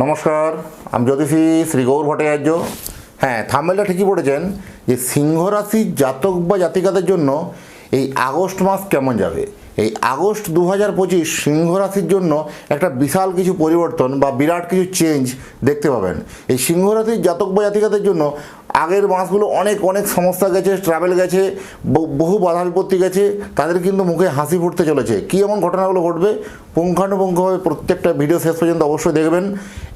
নমস্কার, আমি জ্যোতিষী শ্রী গৌর ভট্টাচার্য। হ্যাঁ থামেলটা ঠিকই পড়েছেন যে সিংহ রাশির জাতক বা জাতিকাদের জন্য এই আগস্ট মাস কেমন যাবে? এই আগস্ট দু হাজার পঁচিশ সিংহ রাশির জন্য একটা বিশাল কিছু পরিবর্তন বা বিরাট কিছু চেঞ্জ দেখতে পাবেন। এই সিংহ রাশির জাতক বা জাতিকাদের জন্য আগের মাসগুলো অনেক অনেক সমস্যা গেছে ট্রাভেল গেছে, বহু বাধা বিপত্তি গেছে, তাদের কিন্তু মুখে হাসি ফুটতে চলেছে। কী এমন ঘটনাগুলো ঘটবে? পুঙ্খানুপুঙ্খভাবে প্রত্যেকটা ভিডিও শেষ পর্যন্ত অবশ্যই দেখবেন।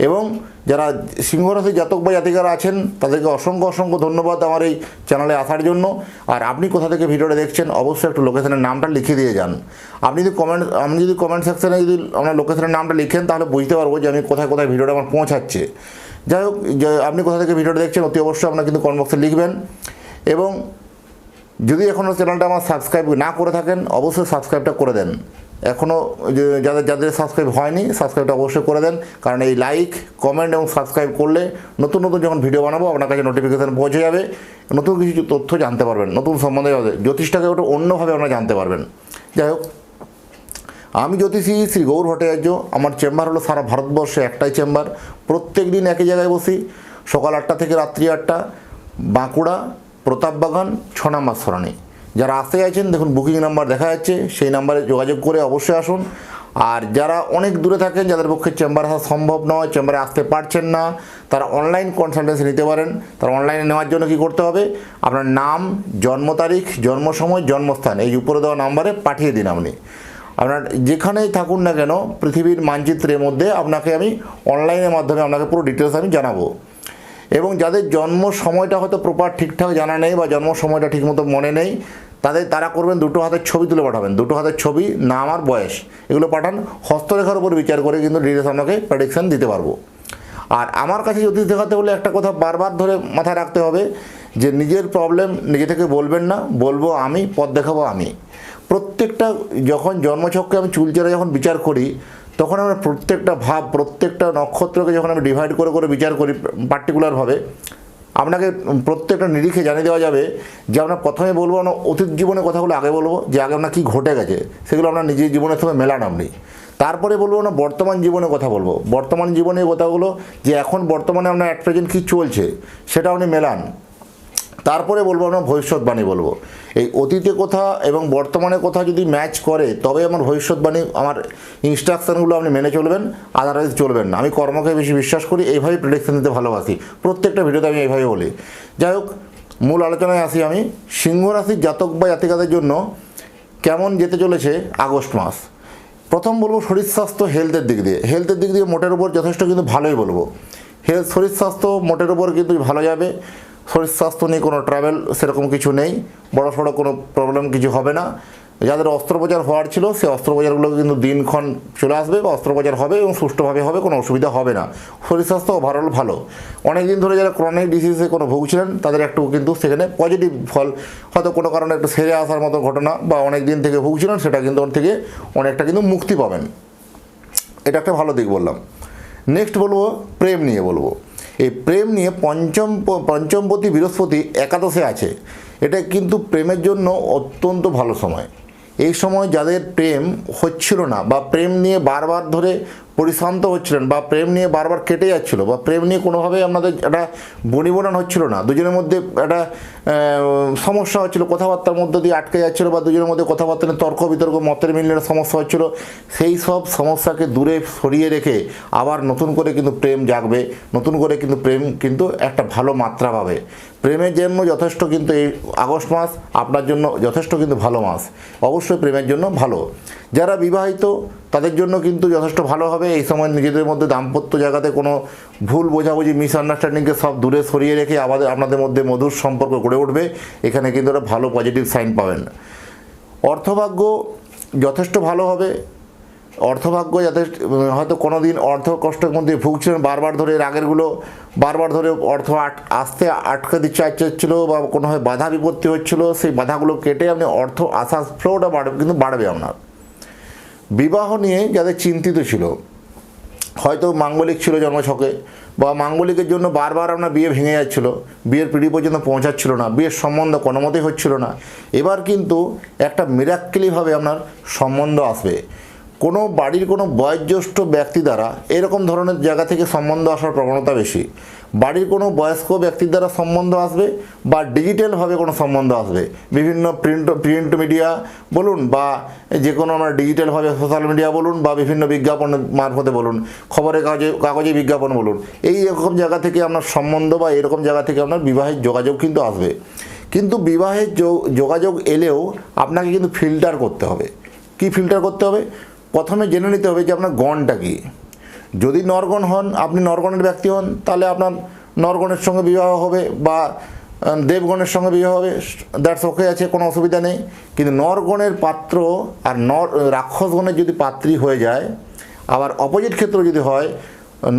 এবং যারা সিংহরাশি জাতক বা জাতিকারা আছেন, তাদেরকে অসংখ্য অসংখ্য ধন্যবাদ আমার এই চ্যানেলে আসার জন্য। আর আপনি কোথা থেকে ভিডিওটা দেখছেন, অবশ্যই একটু লোকেশনের নামটা লিখে দিয়ে যান। আপনি যদি কমেন্ট আপনি যদি কমেন্ট সেকশনে যদি আপনার লোকেশনের নামটা লিখেন, তাহলে বুঝতে পারব যে আমি কোথায় কোথায় ভিডিওটা আমার পৌঁছাচ্ছে। যাই হোক আপনি কোথা থেকে ভিডিওটা দেখছেন, অতি অবশ্যই আপনার কিন্তু কমেন্ট বক্সে লিখবেন। এবং যদি এখনও চ্যানেলটা আমার সাবস্ক্রাইব না করে থাকেন, অবশ্যই সাবস্ক্রাইবটা করে দেন। এখনও যাদের যাদের সাবস্ক্রাইব হয়নি সাবস্ক্রাইবটা অবশ্যই করে দেন। কারণ এই লাইক কমেন্ট এবং সাবস্ক্রাইব করলে নতুন নতুন যখন ভিডিও বানাবো, আপনার কাছে নোটিফিকেশান পৌঁছে যাবে। নতুন কিছু তথ্য জানতে পারবেন, নতুন সম্বন্ধে জ্যোতিষটাকে ওটা অন্যভাবে আপনারা জানতে পারবেন। যাই হোক আমি জ্যোতিষী, শ্রী গৌর ভট্টাচার্য, আমার চেম্বার হলো সারা ভারতবর্ষে একটাই চেম্বার। প্রত্যেক দিন একই জায়গায় বসি। সকাল আটটা থেকে রাত্রি আটটা। বাঁকুড়া প্রতাপবাগান ছ নম্বর সরানি যারা আসতে চাইছেন, দেখুন বুকিং নাম্বার দেখা যাচ্ছে, সেই নাম্বারে যোগাযোগ করে অবশ্যই আসুন। আর যারা অনেক দূরে থাকেন, যাদের পক্ষে চেম্বার আসা সম্ভব নয়, চেম্বারে আসতে পারছেন না, তারা অনলাইন কনসালটেন্সি নিতে পারেন। তারা অনলাইনে নেওয়ার জন্য কি করতে হবে? আপনার নাম, জন্ম তারিখ, জন্ম সময়, জন্মস্থান, এই উপরে দেওয়া নাম্বারে পাঠিয়ে দিন আপনি। আপনার যেখানেই থাকুন না কেন, পৃথিবীর মানচিত্রের মধ্যে আপনাকে আমি অনলাইনের মাধ্যমে আপনাকে পুরো ডিটেলস আমি জানাব। এবং যাদের জন্ম সময়টা হয়তো প্রপার ঠিকঠাক জানা নেই বা জন্ম সময়টা ঠিকমতো মনে নেই, তাদের তারা করবেন দুটো হাতের ছবি তুলে পাঠাবেন। দুটো হাতের ছবি, নাম আর বয়স। এগুলো পাঠান, হস্তরেখার উপর বিচার করে কিন্তু ডিটেলস আপনাকে প্রেডিকশান দিতে পারব। আর আমার কাছে জ্যোতিষ দেখাতে হলে একটা কথা বারবার ধরে মাথায় রাখতে হবে যে, নিজের প্রবলেম নিজে থেকে বলবেন না, বলব আমি, পথ দেখাবো আমি। প্রত্যেকটা যখন জন্মছককে আমি চুলচেরা যখন বিচার করি, তখন আমরা প্রত্যেকটা ভাব, প্রত্যেকটা নক্ষত্রকে যখন আমি ডিভাইড করে করে বিচার করি পার্টিকুলারভাবে আপনাকে প্রত্যেকটা নিরিখে জানিয়ে দেওয়া যাবে যে আমরা প্রথমে বলব আমরা অতীত জীবনের কথাগুলো আগে বলব, যে আগে আপনার কী ঘটে গেছে, সেগুলো আপনার নিজের জীবনের সঙ্গে মেলান আপনি তারপরে বলব না বর্তমান জীবনের কথা বলব। বর্তমান জীবনের কথাগুলো যে এখন বর্তমানে আপনার অ্যাট প্রেজেন্ট কী চলছে সেটা আপনি মেলান। তারপরে বলব আমরা ভবিষ্যৎবাণী বলব। এই অতীতে কথা এবং বর্তমানে কথা যদি ম্যাচ করে, তবে আমার ভবিষ্যৎবাণী, আমার ইনস্ট্রাকশানগুলো আপনি মেনে চলবেন আদারওয়াইজ চলবেন না। আমি কর্মকে বেশি বিশ্বাস করি, এইভাবেই প্রেডিকশন দিতে ভালোবাসি। প্রত্যেকটা ভিডিওতে আমি এইভাবে বলি। যাই হোক, মূল আলোচনায় আসি আমি। সিংহ রাশির জাতক বা জাতিকাদের জন্য কেমন যেতে চলেছে আগস্ট মাস? প্রথম বলব শরীর স্বাস্থ্য হেলথের দিক দিয়ে। হেলথের দিক দিয়ে মোটের উপর যথেষ্ট কিন্তু ভালোই বলব। হেলথ শরীর স্বাস্থ্য মোটের উপর কিন্তু ভালো যাবে। শরীর স্বাস্থ্য নিয়ে কোনো ট্রাভেল সেরকম কিছু নেই বড় সড়ো কোনো প্রবলেম কিছু হবে না। যাদের অস্ত্রোপচার হওয়ার ছিল সেই অস্ত্রোপচারগুলো কিন্তু দিনক্ষণ চলে আসবে বা অস্ত্রোপচার হবে এবং সুষ্ঠুভাবে হবে, কোনো অসুবিধা হবে না। শরীর স্বাস্থ্য ওভারঅল ভালো। অনেক দিন ধরে যারা ক্রনিক ডিসিজে কোনো ভুগছিলেন, তাদের একটু কিন্তু সেখানে পজিটিভ ফল, হয়তো কোনো কারণে একটু সেরে আসার মতো ঘটনা বা অনেক দিন থেকে ভুগছিলেন, সেটা কিন্তু ওর থেকে অনেকটা কিন্তু মুক্তি পাবেন। এটা একটা ভালো দিক বললাম। নেক্সট বলব, প্রেম নিয়ে বলব। এই প্রেম নিয়ে পঞ্চম পঞ্চমপতি বৃহস্পতি একাদশে আছে। এটা কিন্তু প্রেমের জন্য অত্যন্ত ভালো সময়। এই সময় যাদের প্রেম হচ্ছিল না বা প্রেম নিয়ে বারবার ধরে পরিশ্রান্ত হচ্ছিলেন বা প্রেম নিয়ে বারবার কেটে যাচ্ছিল বা প্রেম নিয়ে কোনোভাবে আপনাদের একটা বনিবনান হচ্ছিল না। দুজনের মধ্যে একটা সমস্যা হচ্ছিল, কথাবার্তার মধ্যে দিয়ে আটকে যাচ্ছিল বা দুজনের মধ্যে কথাবার্তা নিয়ে তর্ক বিতর্ক, মতের মিলনের সমস্যা হচ্ছিল। সেই সব সমস্যাকে দূরে সরিয়ে রেখে আবার নতুন করে কিন্তু প্রেম জাগবে, নতুন করে কিন্তু প্রেম কিন্তু একটা ভালো মাত্রা পাবে। প্রেমের জন্য যথেষ্ট কিন্তু এই আগস্ট মাস আপনার জন্য যথেষ্ট কিন্তু ভালো মাস। অবশ্যই প্রেমের জন্য ভালো। যারা বিবাহিত তাদের জন্য কিন্তু যথেষ্ট ভালো হবে। এই সময় নিজেদের মধ্যে দাম্পত্য জায়গাতে কোনো ভুল বোঝাবুঝি মিসআন্ডারস্ট্যান্ডিংকে সব দূরে সরিয়ে রেখে আমাদের, আপনাদের মধ্যে মধুর সম্পর্ক গড়ে উঠবে। এখানে কিন্তু একটা ভালো পজিটিভ সাইন পাবেন। অর্থভাগ্য যথেষ্ট ভালো হবে। অর্থভাগ্য যাতে হয়তো কোনো দিন অর্থ কষ্টের মধ্যে ভুগছিলেন, বারবার ধরে আগেরগুলো, বারবার ধরে অর্থ আট, আসতে আটকে দিচ্ছে চাচ্ছিল বা কোনোভাবে বাধা বিপত্তি হচ্ছিল, সেই বাধাগুলো কেটে আপনি অর্থ আসার ফ্লোটা বাড়বে, কিন্তু বাড়বে আপনার। বিবাহ নিয়ে যাদের চিন্তিত ছিল, হয়তো মাঙ্গলিক ছিল জন্মছকে বা মাঙ্গলিকের জন্য বারবার আপনার বিয়ে ভেঙে যাচ্ছিল, বিয়ের পিড়ি পর্যন্ত পৌঁছাচ্ছিল না, বিয়ের সম্বন্ধ কোনো মতেই হচ্ছিল না। এবার কিন্তু একটা মিরাক্কেলিভাবে আপনার সম্বন্ধ আসবে। কোনো বাড়ির কোনো বয়োজ্যেষ্ঠ ব্যক্তি দ্বারা এরকম ধরনের জায়গা থেকে সম্বন্ধ আসার প্রবণতা বেশি। বাড়ির কোনো বয়স্ক ব্যক্তির দ্বারা সম্বন্ধ আসবে বা ডিজিটালভাবে কোনো সম্বন্ধ আসবে। বিভিন্ন প্রিন্ট প্রিন্ট মিডিয়া বলুন বা যে কোনো আমরা ডিজিটালভাবে সোশ্যাল মিডিয়া বলুন বা বিভিন্ন বিজ্ঞাপন মারফতে বলুন, খবরের কাগজে কাগজে বিজ্ঞাপন বলুন, এই রকম জায়গা থেকে আপনার সম্বন্ধ বা এরকম জায়গা থেকে আপনার বিবাহের যোগাযোগ কিন্তু আসবে। কিন্তু বিবাহের যোগাযোগ এলেও আপনাকে কিন্তু ফিল্টার করতে হবে। কি ফিল্টার করতে হবে? প্রথমে জেনে নিতে হবে যে আপনার গণটা কী। যদি নরগণ হন, আপনি নরগণের ব্যক্তি হন, তাহলে আপনার নরগণের সঙ্গে বিবাহ হবে বা দেবগণের সঙ্গে বিবাহ হবে দ্যাটস ওকে আছে, কোনো অসুবিধা নেই। কিন্তু নরগণের পাত্র আর নর, রাক্ষসগণের যদি পাত্রী হয়ে যায়, আবার অপোজিট ক্ষেত্র যদি হয়,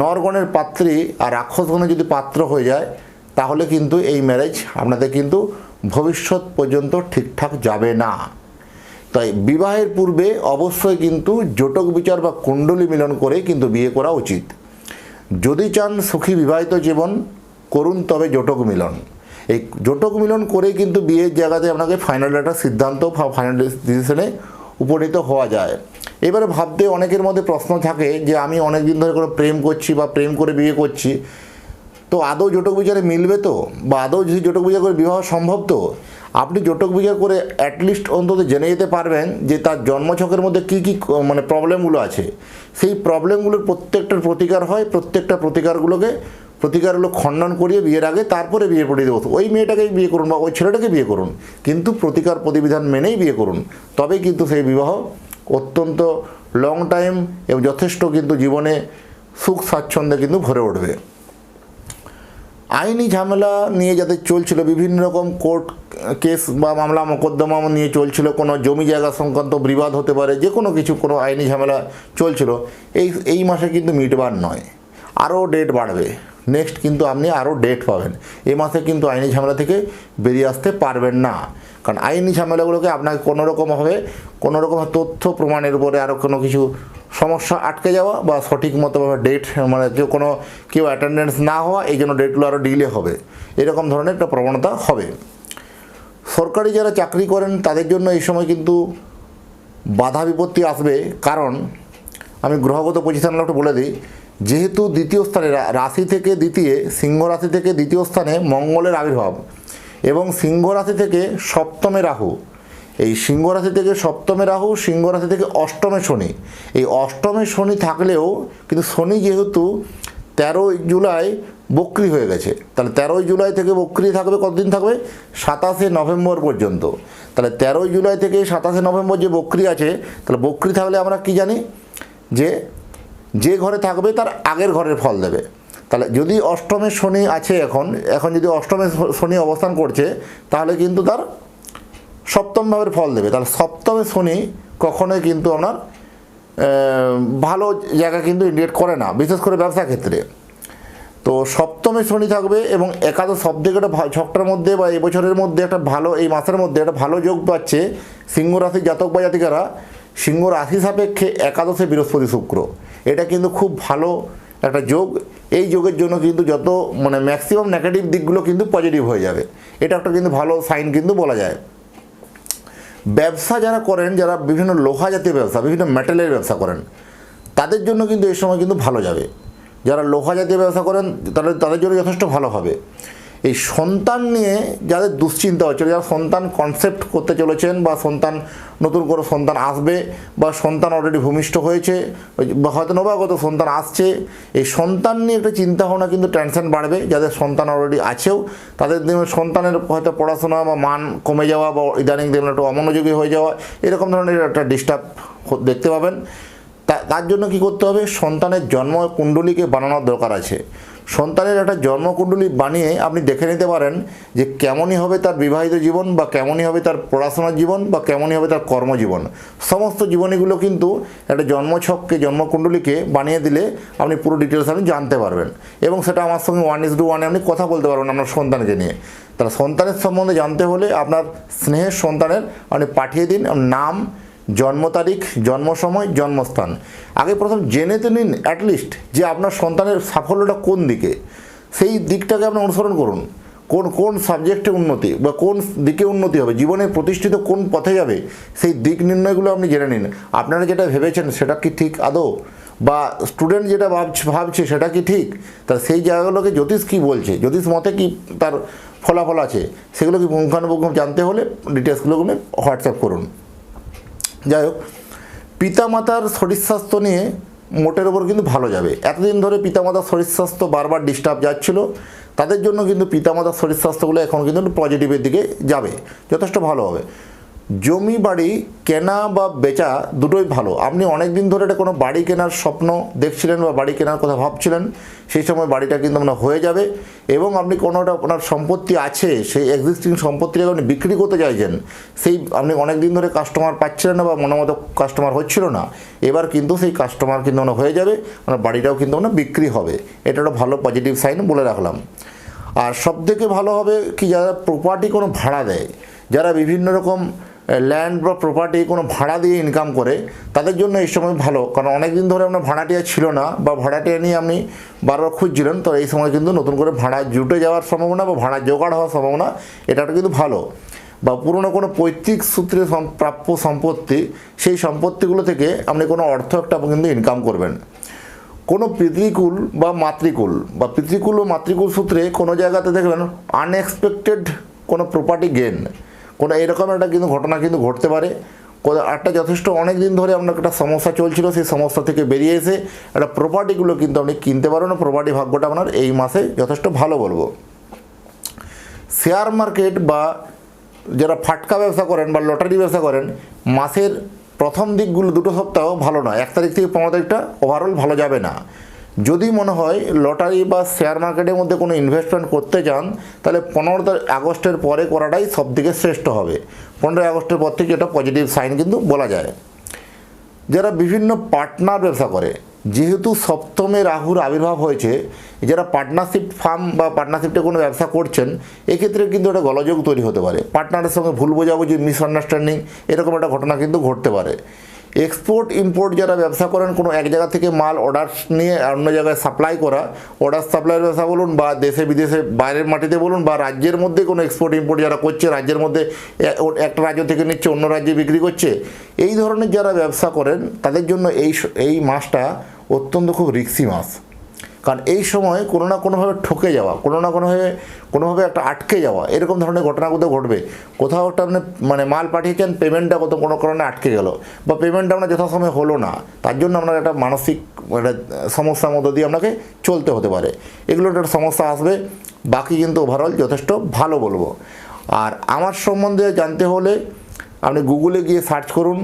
নরগণের পাত্রী আর রাক্ষসগণের যদি পাত্র হয়ে যায়, তাহলে কিন্তু এই ম্যারেজ আপনাদের কিন্তু ভবিষ্যৎ পর্যন্ত ঠিকঠাক যাবে না। তাই বিবাহের পূর্বে অবশ্যই কিন্তু জটক বিচার বা কুণ্ডলী মিলন করে কিন্তু বিয়ে করা উচিত। যদি চান সুখী বিবাহিত জীবন, করুন তবে জটক মিলন। এই জটক মিলন করে কিন্তু বিয়ের জায়গাতে আপনাকে ফাইনাল একটা সিদ্ধান্ত বা ফাইনাল ডিসিশনে উপনীত হওয়া যায়। এবারে ভাবতে অনেকের মধ্যে প্রশ্ন থাকে যে, আমি অনেক দিন ধরে কোনো প্রেম করছি বা প্রেম করে বিয়ে করছি, তো আদৌ জটক বিচারে মিলবে তো? বা আদৌ যদি জটক বিচার করে বিবাহ সম্ভব তো? আপনি জটক বিচার করে অ্যাটলিস্ট অন্তত জেনে যেতে পারবেন যে তার জন্মছকের মধ্যে কী কী মানে প্রবলেমগুলো আছে। সেই প্রবলেমগুলোর প্রত্যেকটার প্রতিকার হয়, প্রত্যেকটা প্রতিকারগুলোকে প্রতিকারগুলো খণ্ডন করিয়ে বিয়ের আগে তারপরে বিয়ে পড়িয়ে দেবো। ওই মেয়েটাকেই বিয়ে করুন বা ওই ছেলেটাকে বিয়ে করুন। কিন্তু প্রতিকার প্রতিবিধান মেনেই বিয়ে করুন। তবেই কিন্তু সেই বিবাহ অত্যন্ত লং টাইম এবং যথেষ্ট কিন্তু জীবনে সুখ স্বাচ্ছন্দ্যে কিন্তু ভরে উঠবে। আইনি ঝামেলা নিয়ে যাদের চলছিল, বিভিন্ন রকম কোর্ট কেস বা মামলা মোকদ্দমা নিয়ে চলছিল, কোনো জমি জায়গা সংক্রান্ত বিবাদ হতে পারে, যে কোনো কিছু, কোনো আইনি ঝামেলা চলছিল, এই এই মাসে কিন্তু মিটবার নয়। আরও ডেট বাড়বে। নেক্সট কিন্তু আপনি আরও ডেট পাবেন। এ মাসে কিন্তু আইনি ঝামেলা থেকে বেরিয়ে আসতে পারবেন না। কারণ আইনি ঝামেলাগুলোকে আপনাকে কোনো রকমভাবে তথ্য প্রমাণের উপরে আরও কোনো কিছু সমস্যা আটকে যাওয়া বা সঠিক মতোভাবে ডেট মানে কেউ কোনো, কেউ অ্যাটেন্ডেন্স না হওয়া, এই জন্য ডেটগুলো আরও ডিলে হবে। এরকম ধরনের একটা প্রবণতা হবে। সরকারি যারা চাকরি করেন, তাদের জন্য এই সময় কিন্তু বাধা বিপত্তি আসবে। কারণ, আমি গ্রহগত পজিশনগুলো একটু বলে দিই। যেহেতু দ্বিতীয় স্থানে রাশি থেকে দ্বিতীয়, সিংহ রাশি থেকে দ্বিতীয় স্থানে মঙ্গলের আবির্ভাব এবং সিংহ রাশি থেকে সপ্তমে রাহু। এই সিংহ রাশি থেকে সপ্তমে রাহু, সিংহ রাশি থেকে অষ্টমে শনি। এই অষ্টমে শনি থাকলেও কিন্তু শনি যেহেতু তেরোই জুলাই বক্রি হয়ে গেছে। তাহলে তেরোই জুলাই থেকে বক্রি থাকবে, কতদিন থাকবে? সাতাশে নভেম্বর পর্যন্ত। তাহলে তেরোই জুলাই থেকে সাতাশে নভেম্বর যে বক্রি আছে, তাহলে বক্রি থাকলে আমরা কি জানি? যে যে ঘরে থাকবে তার আগের ঘরের ফল দেবে। তাহলে যদি অষ্টমে শনি আছে এখন এখন যদি অষ্টমে শনি অবস্থান করছে, তাহলে কিন্তু তার সপ্তম ভাবের ফল দেবে। তাহলে সপ্তমে শনি কখনোই কিন্তু আপনার ভালো জায়গা কিন্তু ইন্ডিকেট করে না, বিশেষ করে ব্যবসা ক্ষেত্রে। তো সপ্তমে শনি থাকবে এবং একাদশ সব থেকে একটা ছকটার মধ্যে বা এই বছরের মধ্যে একটা ভালো, এই মাসের মধ্যে একটা ভালো যোগ পাচ্ছে সিংহ রাশির জাতক বা জাতিকারা। সিংহ রাশি সাপেক্ষে একাদশে বৃহস্পতি শুক্র। এটা কিন্তু খুব ভালো একটা যোগ। এই যোগের জন্য কিন্তু যত মানে ম্যাক্সিমাম নেগেটিভ দিকগুলো কিন্তু পজিটিভ হয়ে যাবে। এটা একটা কিন্তু ভালো সাইন কিন্তু বলা যায়। ব্যবসা যারা করেন, যারা বিভিন্ন লোহা জাতীয় ব্যবসা, বিভিন্ন মেটালের ব্যবসা করেন, তাদের জন্য কিন্তু এই সময় কিন্তু ভালো যাবে। যারা লোহা জাতীয় ব্যবসা করেন, তাদের তাদের জন্য যথেষ্ট ভালো হবে। এই সন্তান নিয়ে যাদের দুশ্চিন্তা হচ্ছে, যারা সন্তান কনসেপ্ট করতে চলেছেন বা সন্তান নতুন করে সন্তান আসবে বা সন্তান অলরেডি ভূমিষ্ঠ হয়েছে হয়তো নবাগত সন্তান আসছে, এই সন্তান নিয়ে একটা চিন্তা ভাবনা কিন্তু টেনশন বাড়বে। যাদের সন্তান অলরেডি আছেও, তাদের সন্তানের হয়তো পড়াশোনা বা মান কমে যাওয়া বা ইদানিং দেখবেন একটু অমনোযোগী হয়ে যাওয়া, এরকম ধরনের একটা ডিস্টার্ব দেখতে পাবেন। তার জন্য কি করতে হবে? সন্তানের জন্ম কুণ্ডলীকে বানানোর দরকার আছে। সন্তানের একটা জন্মকুণ্ডলী বানিয়ে আপনি দেখে নিতে পারেন যে কেমনই হবে তার বিবাহিত জীবন বা কেমনই হবে তার পড়াশোনার জীবন বা কেমনই হবে তার কর্মজীবন। সমস্ত জীবনীগুলো কিন্তু একটা জন্মছককে, জন্মকুণ্ডলীকে বানিয়ে দিলে আপনি পুরো ডিটেলস আপনি জানতে পারবেন। এবং সেটা আমার সঙ্গে ওয়ান ইস টু ওয়ানে আপনি কথা বলতে পারবেন আপনার সন্তানকে নিয়ে। তাহলে সন্তানের সম্বন্ধে জানতে হলে আপনার স্নেহের সন্তানের আপনি পাঠিয়ে দিন নাম জন্ম তারিখ, জন্ম সময়, জন্মস্থান। আগে প্রথম জেনে তো নিন অ্যাটলিস্ট যে আপনার সন্তানের সাফল্যটা কোন দিকে। সেই দিকটাকে আপনি অনুসরণ করুন। কোন কোন সাবজেক্টে উন্নতি বা কোন দিকে উন্নতি হবে, জীবনে প্রতিষ্ঠিত কোন পথে যাবে, সেই দিক নির্ণয়গুলো আপনি জেনে নিন। আপনারা যেটা ভেবেছেন সেটা কি ঠিক আদৌ? বা স্টুডেন্ট যেটা ভাবছে ভাবছে সেটা কি ঠিক? তা সেই জায়গাগুলোকে জ্যোতিষ কী বলছে? জ্যোতিষ মতে কি তার ফলাফল আছে? সেগুলো কি পুঙ্খানুপুঙ্খ জানতে হলে ডিটেলসগুলো হোয়াটসঅ্যাপ করুন। যাই হোক পিতামাতার শরীর স্বাস্থ্য নিয়ে মোটের ওপর কিন্তু ভালো যাবে। এতদিন ধরে পিতামাতার শরীর স্বাস্থ্য বারবার ডিস্টার্ব যাচ্ছিল, তাদের জন্য কিন্তু পিতামাতার শরীর স্বাস্থ্যগুলো এখন কিন্তু পজিটিভের দিকে যাবে। যথেষ্ট ভালো হবে। জমি, বাড়ি, কেনা বা বেচা দুটোই ভালো। আপনি অনেক দিন ধরে এটা কোনো বাড়ি কেনার স্বপ্ন দেখছিলেন বা বাড়ি কেনার কথা ভাবছিলেন, সেই সময় বাড়িটা কিন্তু আপনার হয়ে যাবে এবং আপনি কোনোটা আপনার সম্পত্তি আছে, সেই এক্সিস্টিং সম্পত্তিটাকে আপনি বিক্রি করতে চাইছেন, সেই আপনি অনেক দিন ধরে কাস্টমার পাচ্ছিলেন না বা মনের মতো কাস্টমার হচ্ছিল না। এবার কিন্তু সেই কাস্টমার কিন্তু আপনার হয়ে যাবে, আপনার বাড়িটাও কিন্তু আপনার বিক্রি হবে। এটা একটা ভালো পজিটিভ সাইন বলে রাখলাম। আর সবথেকে ভালো হবে কি, যারা প্রপার্টি কোনো ভাড়া দেয়, যারা বিভিন্ন রকম ল্যান্ড বা প্রপার্টি কোনো ভাড়া দিয়ে ইনকাম করে, তাদের জন্য এই সময় ভালো। কারণ অনেক দিন ধরে আপনার ভাড়াটিয়া ছিল না, বা ভাড়াটিয়া নিয়ে আপনি বারবার খুঁজছিলেন তো এই সময় কিন্তু নতুন করে ভাড়া জুটে যাওয়ার সম্ভাবনা বা ভাড়া জোগাড় হওয়ার সম্ভাবনা এটা একটা কিন্তু ভালো। বা পুরনো কোনো পৈতৃক সূত্রে প্রাপ্য সম্পত্তি, সেই সম্পত্তিগুলো থেকে আপনি কোনো অর্থ একটা কিন্তু ইনকাম করবেন। কোনো পিতৃকুল বা মাতৃকুল, বা পিতৃকুল ও মাতৃকুল সূত্রে কোনো জায়গাতে দেখবেন আনএক্সপেক্টেড কোনো প্রপার্টি গেন কোনো এরকম একটা কিন্তু ঘটনা কিন্তু ঘটতে পারে। একটা যথেষ্ট অনেক দিন ধরে আপনার একটা সমস্যা চলছিল, সেই সমস্যা থেকে বেরিয়ে এসে একটা প্রপার্টিগুলো কিন্তু আপনি কিনতে পারবেন প্রপার্টি ভাগ্যটা আপনার এই মাসে যথেষ্ট ভালো বলব। শেয়ার মার্কেট বা যারা ফাটকা ব্যবসা করেন বা লটারি ব্যবসা করেন, মাসের প্রথম দিকগুলো দুটো সপ্তাহ ভালো নয়, এক তারিখ থেকে পনেরো তারিখটা ওভারঅল ভালো যাবে না। যদি মনে হয় লটারি বা শেয়ার মার্কেটের মধ্যে কোনো ইনভেস্টমেন্ট করতে চান, তাহলে পনেরো আগস্টের পরে করাটাই সব থেকে শ্রেষ্ঠ হবে। পনেরোই আগস্টের পর থেকে এটা পজিটিভ সাইন কিন্তু বলা যায়। যারা বিভিন্ন পার্টনার ব্যবসা করে, যেহেতু সপ্তমে রাহুর আবির্ভাব হয়েছে, যারা পার্টনারশিপ ফার্ম বা পার্টনারশিপে কোনো ব্যবসা করছেন, এক্ষেত্রে কিন্তু একটা গলযোগ তৈরি হতে পারে। পার্টনারের সঙ্গে ভুল বোঝাবুঝি মিসআন্ডারস্ট্যান্ডিং এরকম একটা ঘটনা কিন্তু ঘটতে পারে। এক্সপোর্ট ইম্পোর্ট যারা ব্যবসা করেন, কোনো এক জায়গা থেকে মাল অর্ডার নিয়ে অন্য জায়গায় সাপ্লাই করা অর্ডার সাপ্লাইয়ের ব্যবসা বলুন বা দেশে, বিদেশে, বাইরের মাটিতে বলুন বা রাজ্যের মধ্যে কোনো এক্সপোর্ট ইম্পোর্ট যারা করছে, রাজ্যের মধ্যে একটা রাজ্য থেকে নিচ্ছে, অন্য রাজ্যে বিক্রি করছে, এই ধরনের যারা ব্যবসা করেন, তাদের জন্য এই এই মাসটা অত্যন্ত খুব রিক্সি মাস। কারণ এই সময় কোনো না কোনোভাবে ঠকে যাওয়া, কোনো না কোনোভাবে কোনোভাবে একটা আটকে যাওয়া, এরকম ধরনের ঘটনা কোথাও ঘটবে। কোথাও একটা আপনি মানে মাল পাঠিয়েছেন পেমেন্টটা কত কোনো কারণে আটকে গেল বা পেমেন্টটা আপনার যথাসময়ে হলো না, তার জন্য আপনার একটা মানসিক একটা সমস্যার মধ্য দিয়ে আপনাকে চলতে হতে পারে। এগুলো একটা সমস্যা আসবে, বাকি কিন্তু ওভারঅল যথেষ্ট ভালো বলব। আর আমার সম্বন্ধে জানতে হলে আপনি গুগলে গিয়ে সার্চ করুন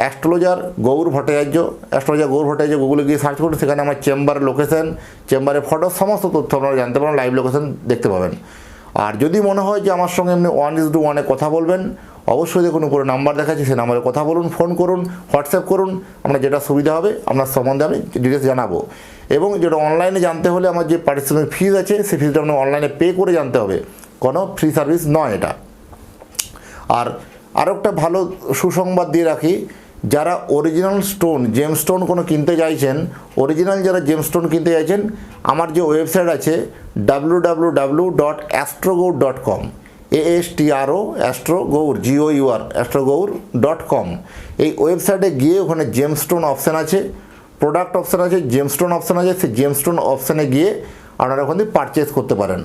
অ্যাস্ট্রোলজার গৌর ভট্টাচার্য, অ্যাস্ট্রোলজার গৌর ভট্টাচার্য গুগলে গিয়ে সার্চ করুন, সেখানে আমার চেম্বার লোকেশন চেম্বারের ফটো সমস্ত তথ্য আপনারা জানতে পারেন লাইভ লোকেশন দেখতে পাবেন। আর যদি মনে হয় যে আমার সঙ্গে এমনি ওয়ান ইস টু ওয়ানে কথা বলবেন, অবশ্যই দেখুন, উপরে নাম্বার দেখাচ্ছি সে নাম্বারে কথা বলুন ফোন করুন হোয়াটসঅ্যাপ করুন আপনার যেটা সুবিধা হবে, আপনার সম্বন্ধে আমি ডিটেলস জানাব। এবং যেটা অনলাইনে জানতে হলে আমার যে পারিশ্রমিক ফিজ আছে, সেই ফিজটা আপনার অনলাইনে পে করে জানতে হবে। কোনো ফ্রি সার্ভিস নয় এটা। আর আরও একটা ভালো সুসংবাদ দিয়ে রাখি যারা অরিজিনাল স্টোন জেম স্টোন কোনো কিনতে চাইছেন অরিজিনাল যারা জেম স্টোন কিনতে চাইছেন, আমার যে ওয়েবসাইট আছে W W W dot astrogour dot com A S T R O astrogour G O U R astrogour dot com এই ওয়েবসাইটে গিয়ে ওখানে জেম স্টোন অপশান আছে প্রোডাক্ট অপশান আছে জেম স্টোন অপশান আছে, সেই জেম স্টোন অপশানে গিয়ে আপনারা ওখান থেকে পারচেস করতে পারেন।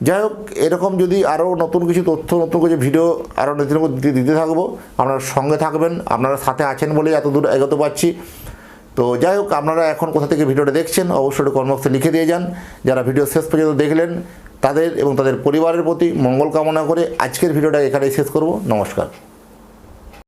যাই হোক, এরকম যদি আরও নতুন কিছু তথ্য, নতুন কিছু ভিডিও আরও নতুন দিতে থাকব, আপনারা সঙ্গে থাকবেন, আপনারা সাথে আছেন বলেই এত দূর এগোতে পারছি। তো যাই হোক, আপনারা এখন কোথা থেকে ভিডিওটা দেখছেন, অবশ্যই কর্মবক্সে লিখে দিয়ে যান। যারা ভিডিও শেষ পর্যন্ত দেখলেন, তাদের এবং তাদের পরিবারের প্রতি মঙ্গল কামনা করে আজকের ভিডিওটা এখানেই শেষ করব। নমস্কার।